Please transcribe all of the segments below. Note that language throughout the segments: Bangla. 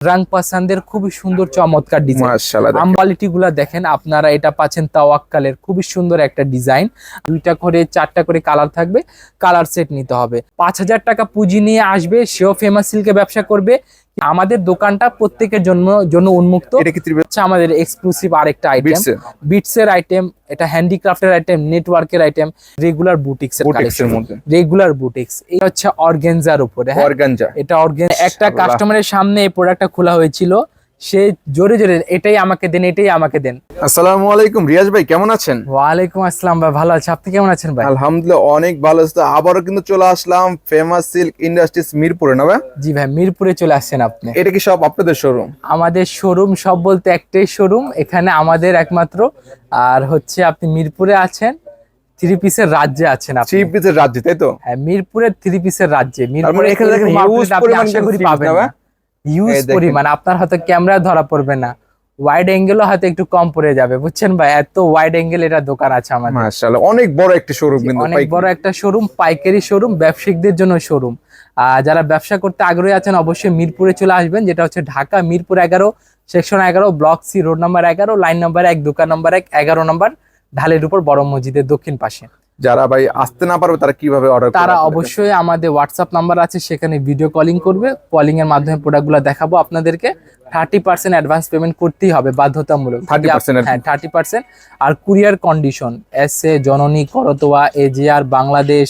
রাং পাসানদের খুবই সুন্দর চমৎকার ডিজাইন। আমবালিটি গুলা দেখেন আপনারা এটা পাচ্ছেন তাওয়াক্কালের খুবই সুন্দর একটা ডিজাইন দুইটা করে চারটা করে কালার থাকবে কালার সেট নিতে হবে। পাঁচ হাজার টাকা পুঁজি নিয়ে আসবে সেও ফেমাস সিল্কে ব্যবসা করবে। আমাদের দোকানটা প্রত্যেকের জন্য জন্য উন্মুক্ত। হচ্ছে আমাদের এক্সক্লুসিভ আরেকটা আইটেম বিটস এর? আইটেম এটা হ্যান্ডিক্রাফটের আইটেম নেটওয়ার্কের আইটেম রেগুলার বুটিক্স এর মধ্যে। রেগুলার বুটিক্স এটা হচ্ছে অর্গেনজার উপরে হ্যাঁ? অর্গানজা এটা অর্গেন একটা কাস্টমারের সামনে এই প্রোডাক্টটা খোলা হয়েছিল। সে জোরে জোরে এটাই আমাকে দেন এটাই আমাকে দেন। আসসালামু আলাইকুম রিয়াজ ভাই কেমন আছেন? ওয়ালাইকুম আসসালাম ভাই ভালো আছে। আপনি কেমন আছেন ভাই? আলহামদুলিল্লাহ অনেক ভালো আছে। আবারও কিন্তু চলে আসলাম ফেমাস সিল্ক ইন্ডাস্ট্রিজ মিরপুরে না ভাই? জি ভাই মিরপুরে চলে আসছেন আপনি। এটা কি সব আপনাদের শোরুম আমাদের শোরুম সব বলতে একটাই শোরুম এখানে আমাদের একমাত্র। আর হচ্ছে আপনি মিরপুরে আছেন থ্রি পিসের রাজ্যে আছেন আপনি। থ্রি পিসের রাজ্য তাই তো? হ্যাঁ মিরপুরের থ্রি পিসের রাজ্যে। মানে এখানে দেখেন huge পরিমাণ piece না ভাই? ইউজ দেখেন। পরিমাণ আপনার হয়তো ক্যামেরা ধরা পড়বে না। ওয়াইড অ্যাঙ্গেলও হয়তো একটু কম পড়ে যাবে বুঝছেন ভাই? এত ওয়াইড অ্যাঙ্গেল এটা দোকান আছে আমাদের। মাশাআল্লাহ অনেক বড় একটা শোরুম কিন্তু অনেক বড় একটা শোরুম পাইকারি শোরুম ব্যবসায়িকদের জন্য শোরুম যারা ব্যবসা করতে আগ্রহী আছেন অবশ্যই মিরপুরে চলে আসবেন যেটা হচ্ছে ঢাকা মিরপুর এগারো সেকশন এগারো ব্লক সি রোড নাম্বার এগারো লাইন নাম্বার এক দোকান নাম্বার এক এগারো নাম্বার ঢালের উপর বড় মসজিদের দক্ষিণ পাশে। যারা ভাই আসতে না পারবে তারা কীভাবে অর্ডার তারা অবশ্যই আমাদের হোয়াটসঅ্যাপ নাম্বার আছে সেখানে ভিডিও কলিং করবে। কলিং এর মাধ্যমে প্রোডাক্টগুলো দেখাবো আপনাদেরকে। থার্টি পার্সেন্ট অ্যাডভান্স পেমেন্ট করতেই হবে বাধ্যতামূলক। 30% যদি আপ- হ্যাঁ thirty percent R courier condition S A Janani Karatoya AGR Bangladesh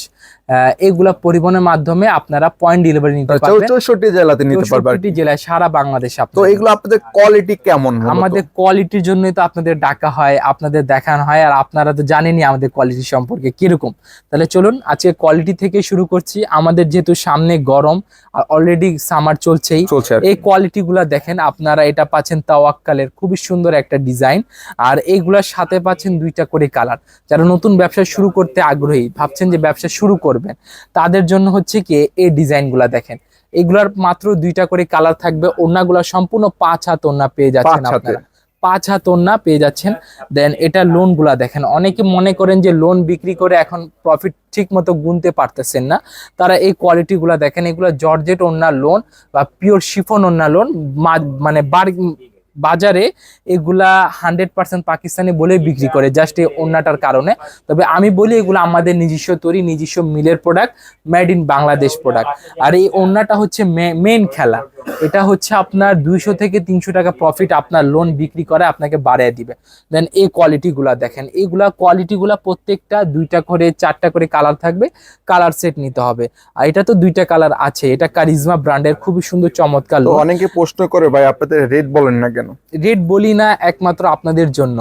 এগুলা পরিবহনের মাধ্যমে আপনারা পয়েন্ট ডেলিভারি নিতে পারবেন। চৌষট্টি জেলাতে নিতে পারবে আর কি। 64টি জেলায় সারা বাংলাদেশ তো এগুলো আপনাদের কোয়ালিটি কেমন আমাদের কোয়ালিটির জন্যই তো আপনাদের ডাকা হয় আপনাদের দেখানো হয় আর আপনারা তো জানেনই আমাদের কোয়ালিটি সম্পর্কে কীরকম। তাহলে চলুন আজকে কোয়ালিটি থেকে শুরু করছি। আমাদের যেহেতু সামনে গরম আর অলরেডি সামার চলছেই। এই কোয়ালিটি গুলা দেখেন আপনারা এটা পাচ্ছেন তাওয়াক্কালের খুবই সুন্দর একটা ডিজাইন। আর এইগুলার সাথে পাচ্ছেন দুইটা করে কালার। যারা নতুন ব্যবসা শুরু করতে আগ্রহী ভাবছেন যে ব্যবসা শুরু করবেন তাদের জন্য হচ্ছে কি এই ডিজাইনগুলা দেখেন। এগুলার মাত্র দুইটা করে কালার থাকবে ওড়নাগুলা সম্পূর্ণ পাঁচ হাত ওড়না পেয়ে যাচ্ছেন আপনারা। পাঁচ হাত ওড়না পেয়ে যাচ্ছেন। দেন এটা লোনগুলা দেখেন। অনেকে মনে করেন যে লোন বিক্রি করে এখন প্রফিট ঠিক মতো গুনতে পারতেছেন না। তারা এই কোয়ালিটি গুলা দেখেন, এগুলো জর্জেট ওড়না লোন বা পিওর শিফন ওড়না লোন মানে বার- বাজারে এগুলা হান্ড্রেড পার্সেন্ট পাকিস্তানি বলে বিক্রি করে জাস্ট এই ওড়নাটার কারণে। তবে আমি বলি এগুলো আমাদের নিজস্ব তৈরি, নিজস্ব মিলের product made in Bangladesh product আর এই ওড়নাটা হচ্ছে মেন খেলা। এটা হচ্ছে আপনার দুইশো থেকে তিনশো টাকা প্রফিট আপনার লোন বিক্রি করে আপনাকে বাড়িয়ে দিবে। দেন এই কোয়ালিটিগুলা দেখেন এইগুলা কোয়ালিটিগুলা প্রত্যেকটা দুইটা করে চারটা করে কালার থাকবে কালার সেট নিতে হবে। আর এটা তো দুইটা কালার আছে এটা কারিজমা ব্র্যান্ডের খুবই সুন্দর চমৎকার অনেকে প্রশ্ন করে ভাই আপনাদের রেট বলেন না কেন? রেট বলি না একমাত্র আপনাদের জন্য।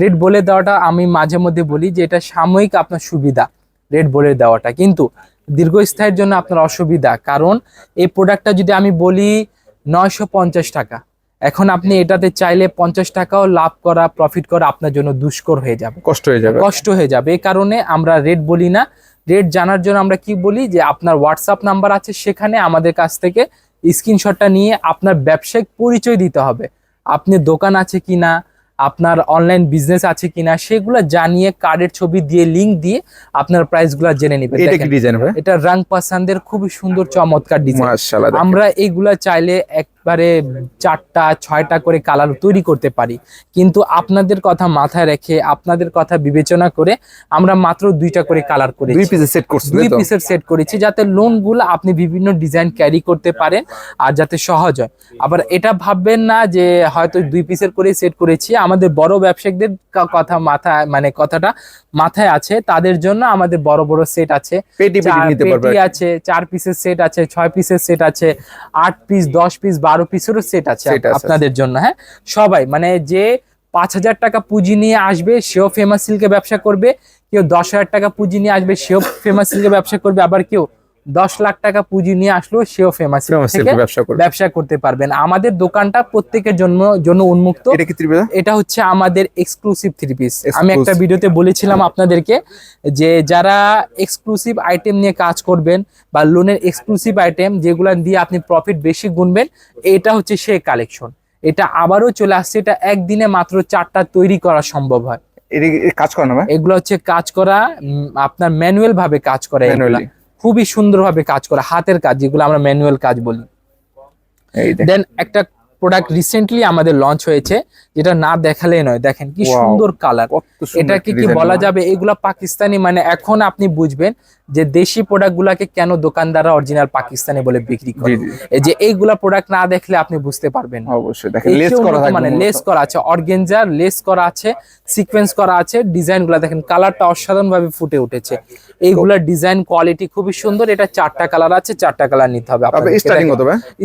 রেট বলে দেওয়াটা আমি মাঝে মধ্যে বলি যে এটা সাময়িক আপনার সুবিধা রেট বলে দেওয়াটা। কিন্তু দীর্ঘস্থায়ীর জন্য আপনার অসুবিধা। কারণ এই প্রোডাক্টটা যদি আমি বলি নয়শো পঞ্চাশ টাকা এখন আপনি এটাতে চাইলে পঞ্চাশ টাকাও লাভ করা প্রফিট করা আপনার জন্য দুষ্কর হয়ে যাবে। কষ্ট হয়ে যাবে। কষ্ট হয়ে যাবে। এই কারণে আমরা রেট বলি না। রেট জানার জন্য আমরা কি বলি? যে আপনার হোয়াটসঅ্যাপ নাম্বার আছে সেখানে আমাদের কাছ থেকে স্ক্রিনশটটা নিয়ে আপনার ব্যবসায়িক পরিচয় দিতে হবে। আপনি দোকান আছে কিনা? আপনার অনলাইন বিজনেস আছে কিনা সেগুলো জানিয়ে কার্ডের ছবি দিয়ে লিংক দিয়ে আপনার প্রাইসগুলো জেনে নেবেন। এটা কি ডিজাইন ভাই এটা রাং পাসানদের খুবই সুন্দর চমৎকার ডিজাইন আমরা এইগুলা চাইলে একবারে চারটা ছয়টা করে কালার তৈরি করতে পারি। কিন্তু আপনাদের কথা মাথায় রেখে আপনাদের কথা বিবেচনা করে আমরা মাত্র দুইটা করে কালার দুই করেছি পিসে সেট করছেন দুই পিসের সেট করেছি যাতে লোনগুলো আপনি বিভিন্ন ডিজাইন ক্যারি করতে পারেন আর যাতে সহজ হয়। আবার এটা ভাববেন না যে হয়তো দুই পিসের করে সেট করেছি। আমাদের বড় ব্যবসায়ীদের কথা মাথায় মানে কথাটা মাথায় আছে। তাদের জন্য আমাদের বড় বড় সেট আছে। পেটি আছে চার পিসের সেট আছে ছয় পিসের সেট আছে আট পিস দশ পিস বারো পিসেরও সেট আছে আপনাদের জন্য হ্যাঁ? সবাই মানে যে পাঁচ হাজার টাকা পুঁজি নিয়ে আসবে সেও ফেমাস সিল্কে ব্যবসা করবে। কেউ দশ হাজার টাকা পুঁজি নিয়ে আসবে সেও ফেমাস সিল্কে ব্যবসা করবে। আবার কেউ দশ লাখ টাকা পুঁজি নিয়ে আসলো সেও ফেমাস ব্যবসা করতে পারবেন। আমাদের দোকানটা প্রত্যেকের জন্য জন্য উন্মুক্ত। এটা হচ্ছে আমাদের এক্সক্লুসিভ থ্রি পিস আমি. একটা ভিডিওতে বলেছিলাম আপনাদেরকে যে যারা এক্সক্লুসিভ আইটেম নিয়ে কাজ করবেন বা লোনের এক্সক্লুসিভ আইটেম যেগুলো দিয়ে আপনি প্রফিট বেশি গুনবেন এটা হচ্ছে সে কালেকশন এটা আবারও চলে আসছে এটা একদিনে মাত্র চারটা তৈরি করা সম্ভব হয়। কাজ করে এগুলো হচ্ছে কাজ করা আপনার ম্যানুয়াল ভাবে কাজ করা খুবই সুন্দরভাবে কাজ করে হাতের কাজ যেগুলো আমরা ম্যানুয়াল কাজ বলি। দেন একটা প্রোডাক্ট রিসেন্টলি আমাদের লঞ্চ হয়েছে যেটা না দেখালে নয়। দেখেন কি সুন্দর কালার এটাকে কি বলা যাবে? এগুলা পাকিস্তানি মানে এখন আপনি বুঝবেন যে দেশি প্রোডাক্ট গুলাকে কেন দোকানদাররা অরিজিনাল পাকিস্তানি বলে বিক্রি করে। যে এইগুলা প্রোডাক্ট না দেখলে আপনি বুঝতে পারবেন অবশ্যই দেখেন লেস করা মানে লেস করা আছে অর্গেঞ্জার লেস করা আছে সিকোয়েন্স করা আছে ডিজাইনগুলা দেখেন কালারটা অসাধারণ ভাবে ফুটে উঠেছে। এইগুলা ডিজাইন কোয়ালিটি খুবই সুন্দর এটা চারটা কালার আছে চারটা কালার নিতে হবে স্টার্টিং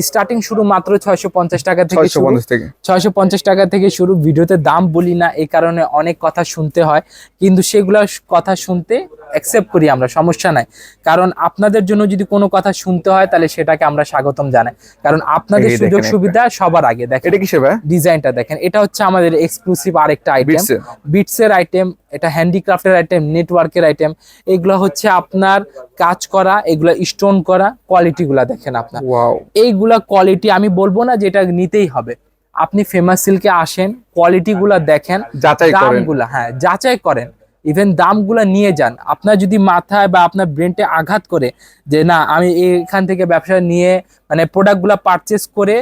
স্টার্টিং শুরু মাত্র ছয়শো পঞ্চাশ টাকা থেকে ছয়শো শুরু পঞ্চাশ থেকে। ছয়শো পঞ্চাশ টাকা থেকে শুরু। ভিডিওতে দাম বলি না এই কারণে অনেক কথা শুনতে হয়। কিন্তু সেগুলো কথা শুনতে অ্যাকসেপ্ট করি আমরা সমস্যা নাই। কারণ আপনাদের জন্য যদি কোনো কথা শুনতে হয় তাহলে সেটাকে আমরা স্বাগতম জানাই। কারণ আপনাদের সুযোগ সুবিধা সবার আগে দেখেন। এটা কিসের ডিজাইনটা দেখেন। এটা হচ্ছে আমাদের এক্সক্লুসিভ আরেকটা আইটেম বিটসের আইটেম এটা হ্যান্ডিক্রাফটের আইটেম নেটওয়ার্কের আইটেম এগুলো হচ্ছে আপনার কাজ করা এগুলা স্টোন করা কোয়ালিটিগুলা দেখেন আপনার। এইগুলা কোয়ালিটি আমি বলব না যে এটা নিতেই হবে। আপনি ফেমাস সিল্কে আসেন কোয়ালিটি গুলা দেখেন যাচাই করেন। দামগুলা হ্যাঁ যাচাই করেন। ইভেন দামগুলা নিয়ে যান। আপনার যদি মাথায় বা আপনার ব্রেনটে আঘাত করে যে না আমি এখান থেকে ব্যবসা নিয়ে মানে প্রোডাক্টগুলা পারচেস করে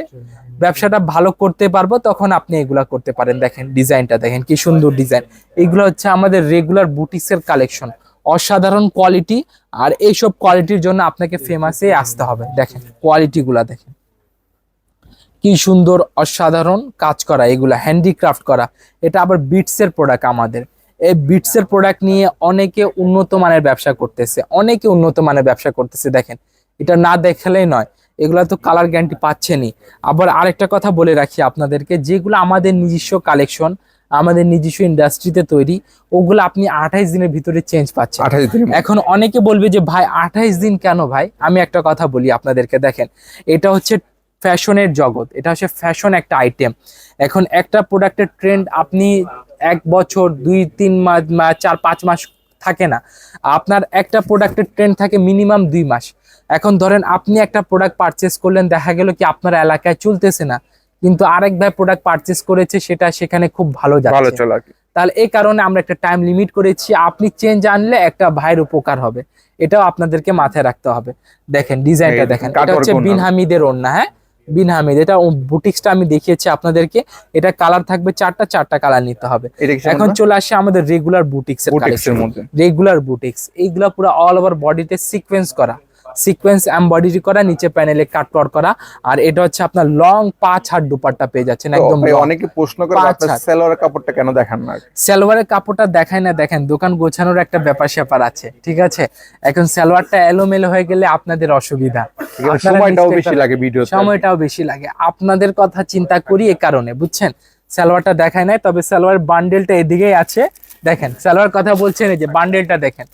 ব্যবসাটা ভালো করতে পারব, তখন আপনি এগুলা করতে পারেন। দেখেন, ডিজাইনটা দেখেন, কি সুন্দর ডিজাইন। এগুলো হচ্ছে আমাদের রেগুলার বুটিক্সের কালেকশন অসাধারণ কোয়ালিটি আর এইসব কোয়ালিটির জন্য আপনাকে ফেমাসে আসতে হবে। দেখেন কোয়ালিটিগুলা দেখেন। কি সুন্দর, অসাধারণ কাজ করা, এগুলা হ্যান্ডিক্রাফট করা। এটা আবার বিটসের প্রোডাক্ট আমাদের। এই বিটসের প্রোডাক্ট নিয়ে অনেকে উন্নত মানের ব্যবসা করতেছে, অনেকে উন্নত মানের ব্যবসা করতেছে। দেখেন, এটা না দেখালেই নয় এগুলা তো কালার গ্যারান্টি পাচ্ছেনই। আবার আরেকটা কথা বলে রাখি আপনাদেরকে যেগুলো আমাদের নিজস্ব কালেকশন আমাদের নিজস্ব ইন্ডাস্ট্রিতে তৈরি ওগুলো আপনি আঠাইশ দিনের ভিতরে চেঞ্জ পাচ্ছেন। এখন অনেকে বলবে যে ভাই আঠাইশ দিন কেন ভাই? আমি একটা কথা বলি আপনাদেরকে দেখেন এটা হচ্ছে ফ্যাশনের জগৎ এটা হচ্ছে ফ্যাশন একটা আইটেম এখন একটা প্রোডাক্টের ট্রেন্ড আপনি এক বছর দুই তিন মাস চার পাঁচ মাস থাকে না। আপনার একটা প্রোডাক্টের ট্রেন্ড থাকে মিনিমাম দুই মাস। এখন ধরেন আপনি একটা প্রোডাক্ট পারচেস করলেন দেখা গেল কি আপনার এলাকায় চলতেছে না কিন্তু আরেক ভাই প্রোডাক্ট পারচেস করেছে সেটা সেখানে খুব ভালো যাচ্ছে। তাহলে এই কারণে আমরা একটা টাইম লিমিট করেছি আপনি চেঞ্জ আনলে একটা ভাইয়ের উপকার হবে। এটাও আপনাদেরকে মাথায় রাখতে হবে। দেখেন ডিজাইনটা দেখেন এটা হচ্ছে। বিন হামিদের ওড়না হ্যাঁ? বিন হামিদ এটা বুটিক্সটা আমি দেখিয়েছি আপনাদেরকে। এটা কালার থাকবে চারটা চারটা কালার নিতে হবে। এখন চলে আসে আমাদের রেগুলার মধ্যে। রেগুলার বুটিক্স এইগুলা পুরো অল ওভার বডিতে সিকোয়েন্স করা। সিকোয়েন্স এমবডি করা নিচে প্যানেলে কাটওয়ার করা আর এটা হচ্ছে আপনার লং পাঁচ হাত দুপাট্টা পেয়ে যাচ্ছেন একদম অনেকে প্রশ্ন করে আপনার। কাপড়টা কেন দেখান না? সালোয়ারের কাপড়টা দেখায় না দেখেন দোকান গোছানোর একটা ব্যাপার স্যাপার আছে ঠিক আছে? এখন সালোয়ারটা এলোমেলো হয়ে গেলে আপনাদের অসুবিধা। সময়টাও বেশি লাগে ভিডিও সময়টাও বেশি লাগে। আপনাদের কথা চিন্তা করি এ কারণে বুঝছেন? সালোয়ারটা দেখায় নাই তবে সালোয়ার বান্ডেলটা এদিকেই আছে। দেখেন সালোয়ার কথা বলছেন এই যে বান্ডেলটা দেখেন।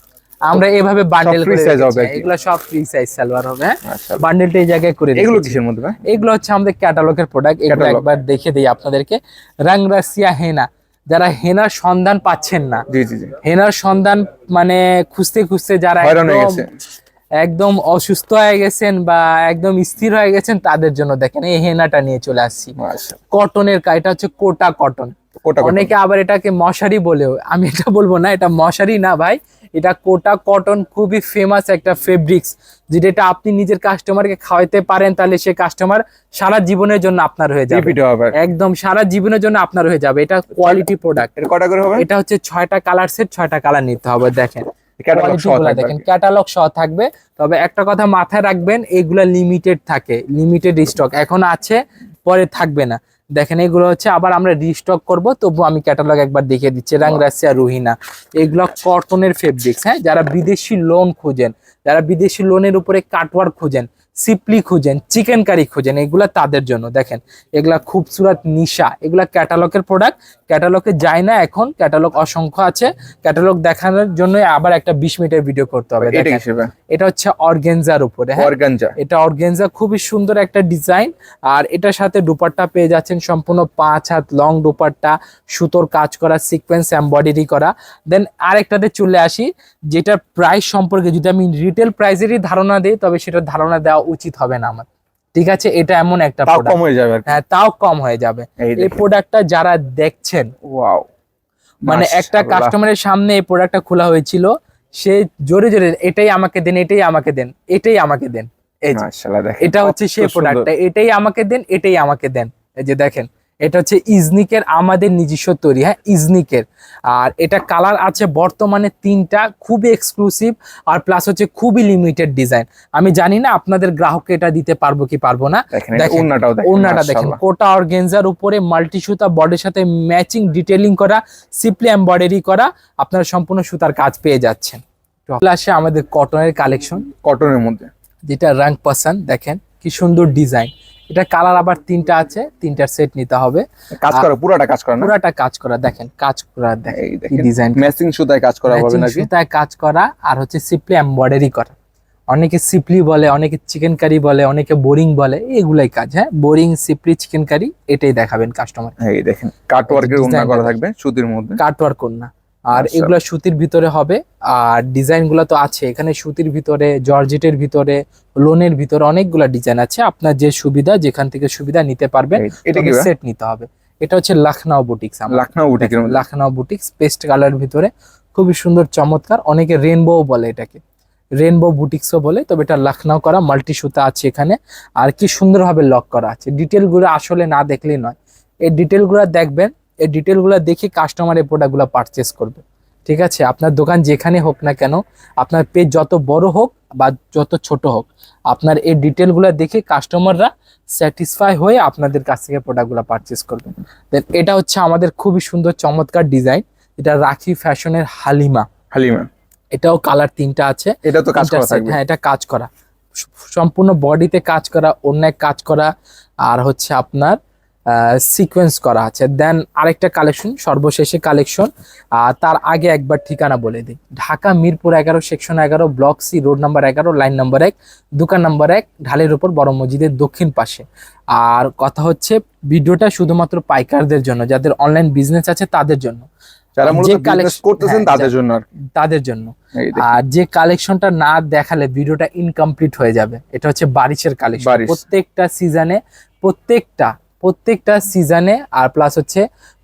আমরা এভাবে বান্ডেল করে রেখেছি। হবে এগুলো সব ফ্রি সাইজ সালোয়ার হবে হ্যাঁ? বান্ডেলটা এই জায়গায় করে এগুলো কিসের মধ্যে এগুলো হচ্ছে আমাদের ক্যাটালগের প্রোডাক্ট এগুলো একবার দেখে দিই আপনাদেরকে। রাংরাসিয়া হেনা যারা হেনার সন্ধান পাচ্ছেন না জি জি জি। হেনার সন্ধান মানে খুঁজতে খুঁজতে যারা হয়ে একদম গেছে। একদম অসুস্থ হয়ে গেছেন বা একদম স্থির হয়ে গেছেন তাদের জন্য দেখেন এই হেনাটা নিয়ে চলে আসছি। কটনের এটা হচ্ছে কোটা কটন কোটা কোটা। অনেকে আবার এটাকে মশারি বলেও। আমি এটা বলব না এটা মশারি না ভাই এটা কোটা কটন খুবই ফেমাস একটা ফেব্রিক্স যেটা আপনি নিজের কাস্টমারকে খাওয়াইতে পারেন তাহলে সে কাস্টমার সারা জীবনের জন্য আপনার হয়ে যাবে। একদম সারা জীবনের জন্য আপনার হয়ে যাবে। এটা কোয়ালিটি প্রোডাক্ট কটা করে হবে? এটা হচ্ছে ছয়টা কালার সেট ছয়টা কালার নিতে হবে দেখেন। দেখেন ক্যাটালগ সহ থাকবে। তবে একটা কথা মাথায় রাখবেন এগুলা লিমিটেড থাকে লিমিটেড স্টক এখন আছে পরে থাকবে না। দেখেন এগুলো হচ্ছে আবার আমরা রিস্টক করব তবু আমি ক্যাটালগ একবার দেখিয়ে দিচ্ছি। রাংরাসিয়া রুহিনা এগুলো কটনের ফেব্রিক্স হ্যাঁ? যারা বিদেশি লোন খুঁজেন যারা বিদেশি লোনের উপরে কাটওয়ার্ক খুঁজেন সিপলি খুঁজেন চিকেন কারি খুঁজেন এগুলা তাদের জন্য। দেখেন এগুলা খুবসুরত নিশা। এগুলা ক্যাটালগের প্রোডাক্ট ক্যাটালগে যায় না এখন ক্যাটালগ অসংখ্য আছে। ক্যাটালগ দেখানোর জন্য আবার একটা বিশ মিনিটের ভিডিও করতে হবে। এটা হচ্ছে অর্গেনজার উপরে হ্যাঁ? অর্গানজা। এটা অর্গেনজা খুবই সুন্দর একটা ডিজাইন। আর এটার সাথে দুপাট্টা পেয়ে যাচ্ছেন সম্পূর্ণ পাঁচ হাত লং দুপাট্টা সুতোর কাজ করা সিকোয়েন্স এমবডারি করা। দেন আরেকটাতে চলে আসি যেটার প্রাইস সম্পর্কে যদি আমি রিটেল প্রাইসেরই ধারণা দিই তবে সেটা ধারণা দেওয়া উচিত হবে না আমার। ঠিক আছে? এটা এমন একটা কম হয়ে যাবে হ্যাঁ তাও কম হয়ে যাবে। এই প্রোডাক্টটা যারা দেখছেন ওয়াও মানে একটা কাস্টমারের সামনে এই প্রোডাক্টটা খোলা হয়েছিল সে জোরে জোরে এটাই আমাকে দেন এটাই আমাকে দেন এটাই আমাকে দেন। এই এটা হচ্ছে সেই প্রোডাক্টটা এটাই আমাকে দেন এটাই আমাকে দেন। এই যে দেখেন। এটা হচ্ছে ইজনিকের আমাদের নিজস্ব তৈরি হ্যাঁ ইজনিকের। আর এটা কালার আছে বর্তমানে তিনটা খুবই এক্সক্লুসিভ আর প্লাস হচ্ছে খুবই লিমিটেড ডিজাইন আমি জানি না আপনাদের গ্রাহককে এটা দিতে পারব কি পারব না। দেখেন দেখেন। কোটা অর্গেনজার উপরে মাল্টি সুতা বডির সাথে ম্যাচিং ডিটেলিং করা সিপলি এমব্রয়ডারি করা আপনারা সম্পূর্ণ সুতার কাজ পেয়ে যাচ্ছেন। আসে আমাদের কটনের কালেকশন কটনের মধ্যে। যেটা রং পাসান দেখেন কি সুন্দর ডিজাইন এটা কালার আবার তিনটা আছে তিনটার সেট নিতে হবে। কাজ করা পুরাটা কাজ করা পুরাটা কাজ করা দেখেন কাজ করা দেখেন ডিজাইন ম্যাচিং সুতায় কাজ করা হবে নাকি? সুতায় কাজ করা আর হচ্ছে সিপলি এমব্রয়ডারি করা। অনেকে সিপলি বলে অনেকে চিকেন কারি বলে অনেকে বোরিং বলে এগুলাই কাজ হ্যাঁ? বোরিং সিপলি চিকেন কারি এটাই দেখাবেন কাস্টমার এই দেখেন কাট ওয়ার্কের ওন্না করা থাকবে সুতির মধ্যে। কাটওয়ার্ক কন্যা আর আচ্ছা। এগুলো সুতির ভিতরে হবে। আর ডিজাইনগুলো তো আছে। এখানে সুতির ভিতরে জর্জেটের ভিতরে লোনের ভিতরে অনেকগুলা ডিজাইন আছে। আপনার যে সুবিধা যেখান থেকে সুবিধা নিতে পারবেন সেট নিতে হবে। এটা হচ্ছে লখনৌ বুটিক্স লখনৌ বুটিকের মধ্যে। বুটিক্স পেস্ট কালার ভিতরে। খুবই সুন্দর চমৎকার। অনেকে রেনবো বলে এটাকে। রেনবো বুটিক্সও বলে তবে এটা লখনৌ করা। মাল্টি সুতা আছে এখানে। আর কি সুন্দরভাবে লক করা আছে। ডিটেলগুলো আসলে না দেখলেই নয়। এই ডিটেলগুলো দেখবেন এই ডিটেলগুলো দেখে কাস্টমার এই প্রোডাক্টগুলো পারচেস করবে। ঠিক আছে? আপনার দোকান যেখানে হোক না কেন আপনার পেজ যত বড় হোক বা যত ছোট হোক আপনার এই ডিটেলগুলো দেখে কাস্টমাররা স্যাটিসফাই হয়ে আপনাদের কাছ থেকে প্রোডাক্টগুলো পারচেস করবে। দেন এটা হচ্ছে আমাদের খুবই সুন্দর চমৎকার ডিজাইন এটা রাখি ফ্যাশনের হালিমা। হালিমা। এটাও কালার তিনটা আছে। এটা তো কাজ করা থাকবে। হ্যাঁ এটা কাজ করা। সম্পূর্ণ বডিতে কাজ করা অন্যায় কাজ করা আর হচ্ছে আপনার সিকোয়েন্স করা আছে। দেন আরেকটা কালেকশন সর্বশেষে কালেকশন তার আগে একবার ঠিকানা বলে দিই। ঢাকা মিরপুর এগারো সেকশন এগারো ব্লক সি রোড নাম্বার এগারো লাইন নাম্বার এক দোকান নাম্বার এক ঢালের ওপর বড় মসজিদের দক্ষিণ পাশে। আর কথা হচ্ছে ভিডিওটা শুধুমাত্র পাইকারদের জন্য যাদের অনলাইন বিজনেস আছে তাদের জন্য। যারা যে মূলত বিজনেস করতেছেন হ্যাঁ, তাদের জন্য আর তাদের জন্য। আর যে কালেকশনটা না দেখালে ভিডিওটা ইনকমপ্লিট হয়ে যাবে। এটা হচ্ছে বারিশের কালেকশন প্রত্যেকটা সিজনে প্রত্যেকটা প্রত্যেকটা সিজনে আর প্লাস হচ্ছে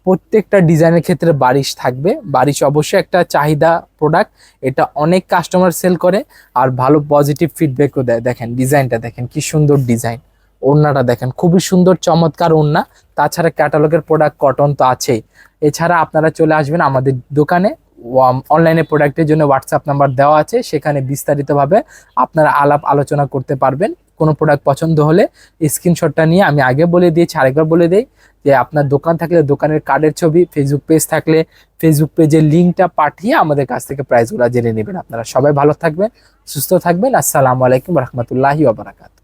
প্রত্যেকটা ডিজাইনের ক্ষেত্রে বারিশ থাকবে। বারিশ অবশ্যই একটা চাহিদা প্রোডাক্ট এটা অনেক কাস্টমার সেল করে আর ভালো পজিটিভ ফিডব্যাকও দেয়। দেখেন ডিজাইনটা দেখেন, কি সুন্দর ডিজাইন ওড়নাটা দেখেন, খুবই সুন্দর, চমৎকার ওড়না। তাছাড়া ক্যাটালগের প্রোডাক্ট কটন তো আছেই। এছাড়া আপনারা চলে আসবেন আমাদের দোকানে। অনলাইনে প্রোডাক্টের জন্য হোয়াটসঅ্যাপ নাম্বার দেওয়া আছে। সেখানে বিস্তারিতভাবে আপনারা আলাপ আলোচনা করতে পারবেন। কোনো প্রোডাক্ট পছন্দ হলে স্ক্রিনশটটা নিয়ে আমি আগে বলে দিয়েছি আরেকবার বলে দিই যে আপনার দোকান থাকলে দোকানের কার্ডের ছবি ফেসবুক পেজ থাকলে ফেসবুক পেজের লিঙ্কটা পাঠিয়ে আমাদের কাছ থেকে প্রাইসগুলো জেনে নেবেন। আপনারা সবাই ভালো থাকবেন, সুস্থ থাকবেন। আসসালামু আলাইকুম রহমতুল্লাহি ওবরাকাত